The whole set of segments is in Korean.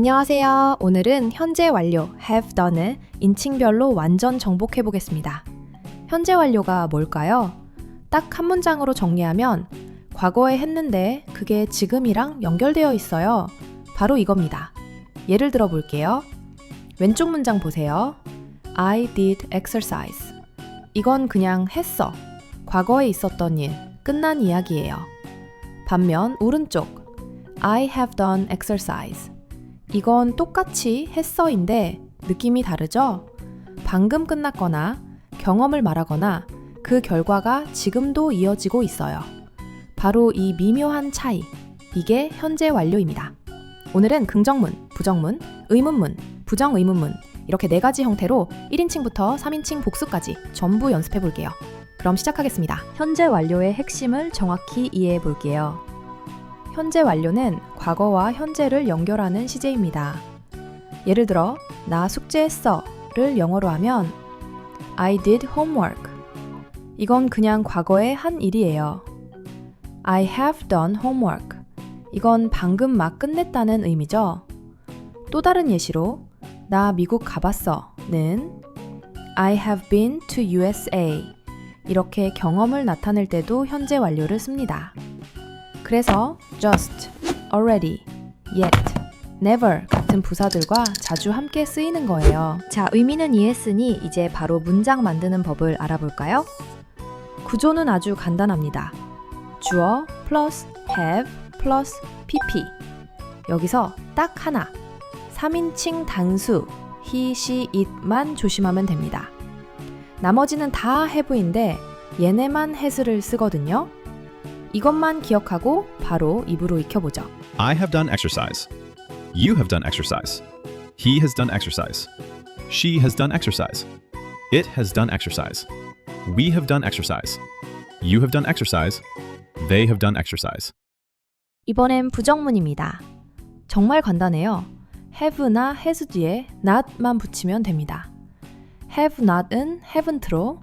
안녕하세요. 오늘은 현재 완료 have done을 인칭별로 완전 정복해 보겠습니다. 현재 완료가 뭘까요? 딱 한 문장으로 정리하면 과거에 했는데 그게 지금이랑 연결되어 있어요. 바로 이겁니다. 예를 들어 볼게요. 왼쪽 문장 보세요. I did exercise. 이건 그냥 했어. 과거에 있었던 일, 끝난 이야기예요. 반면 오른쪽 I have done exercise. 이건 똑같이 했어인데 느낌이 다르죠? 방금 끝났거나 경험을 말하거나 그 결과가 지금도 이어지고 있어요. 바로 이 미묘한 차이. 이게 현재 완료입니다. 오늘은 긍정문, 부정문, 의문문, 부정의문문 이렇게 네 가지 형태로 1인칭부터 3인칭 복수까지 전부 연습해 볼게요. 그럼 시작하겠습니다. 현재 완료의 핵심을 정확히 이해해 볼게요. 현재 완료는 과거와 현재를 연결하는 시제입니다. 예를 들어, 나 숙제했어 를 영어로 하면 I did homework. 이건 그냥 과거의 한 일이에요. I have done homework. 이건 방금 막 끝냈다는 의미죠. 또 다른 예시로, 나 미국 가봤어는 I have been to USA. 이렇게 경험을 나타낼 때도 현재 완료를 씁니다. 그래서 just, already, yet, never 같은 부사들과 자주 함께 쓰이는 거예요. 자, 의미는 이해했으니 이제 바로 문장 만드는 법을 알아볼까요? 구조는 아주 간단합니다. 주어 플러스 have 플러스 pp. 여기서 딱 하나. 3인칭 단수 he, she, it만 조심하면 됩니다. 나머지는 다 have인데 얘네만 has를 쓰거든요. 이것만 기억하고 바로 입으로 익혀보죠. I have done exercise. You have done exercise. He has done exercise. She has done exercise. It has done exercise. We have done exercise. You have done exercise. They have done exercise. 이번엔 부정문입니다. 정말 간단해요. have나 has 뒤에 not만 붙이면 됩니다. have not은 haven't로,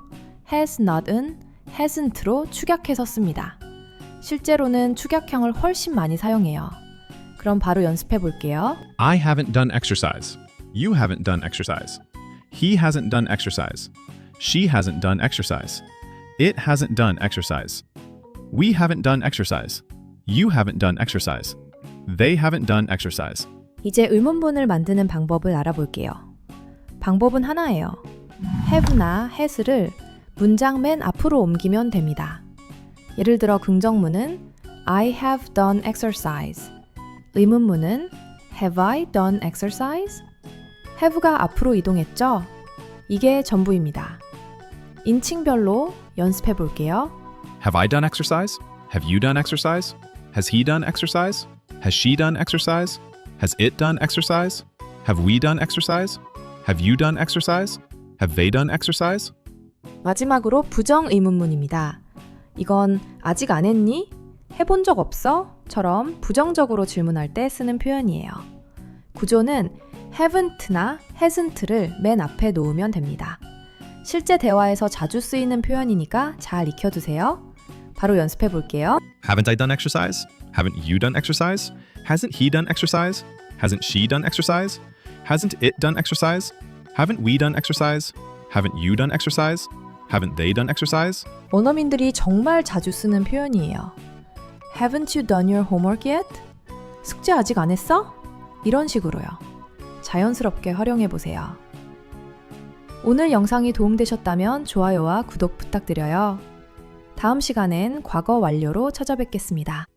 has not은 hasn't로 축약해서 씁니다. 실제로는 축약형을 훨씬 많이 사용해요. 그럼 바로 연습해 볼게요. I haven't done exercise. You haven't done exercise. He hasn't done exercise. She hasn't done exercise. It hasn't done exercise. We haven't done exercise. You haven't done exercise. They haven't done exercise. 이제 의문문을 만드는 방법을 알아볼게요. 방법은 하나예요. have나 has를 문장 맨 앞으로 옮기면 됩니다. 예를 들어 긍정문은 I have done exercise. 의문문은 Have I done exercise? have가 앞으로 이동했죠? 이게 전부입니다. 인칭별로 연습해 볼게요. Have I done exercise? Have you done exercise? Has he done exercise? Has she done exercise? Has it done exercise? Have we done exercise? Have you done exercise? Have they done exercise? 마지막으로 부정 의문문입니다. 이건 아직 안 했니? 해본 적 없어? 처럼 부정적으로 질문할 때 쓰는 표현이에요. 구조는 haven't나 hasn't를 맨 앞에 놓으면 됩니다. 실제 대화에서 자주 쓰이는 표현이니까 잘 익혀두세요. 바로 연습해 볼게요. Haven't I done exercise? Haven't you done exercise? Hasn't he done exercise? Hasn't she done exercise? Hasn't it done exercise? Haven't we done exercise? Haven't you done exercise? Haven't they done exercise? 원어민들이 정말 자주 쓰는 표현이에요. Haven't you done your homework yet? 숙제 아직 안 했어? 이런 식으로요. 자연스럽게 활용해 보세요. 오늘 영상이 도움되셨다면 좋아요와 구독 부탁드려요. 다음 시간엔 과거 완료로 찾아뵙겠습니다.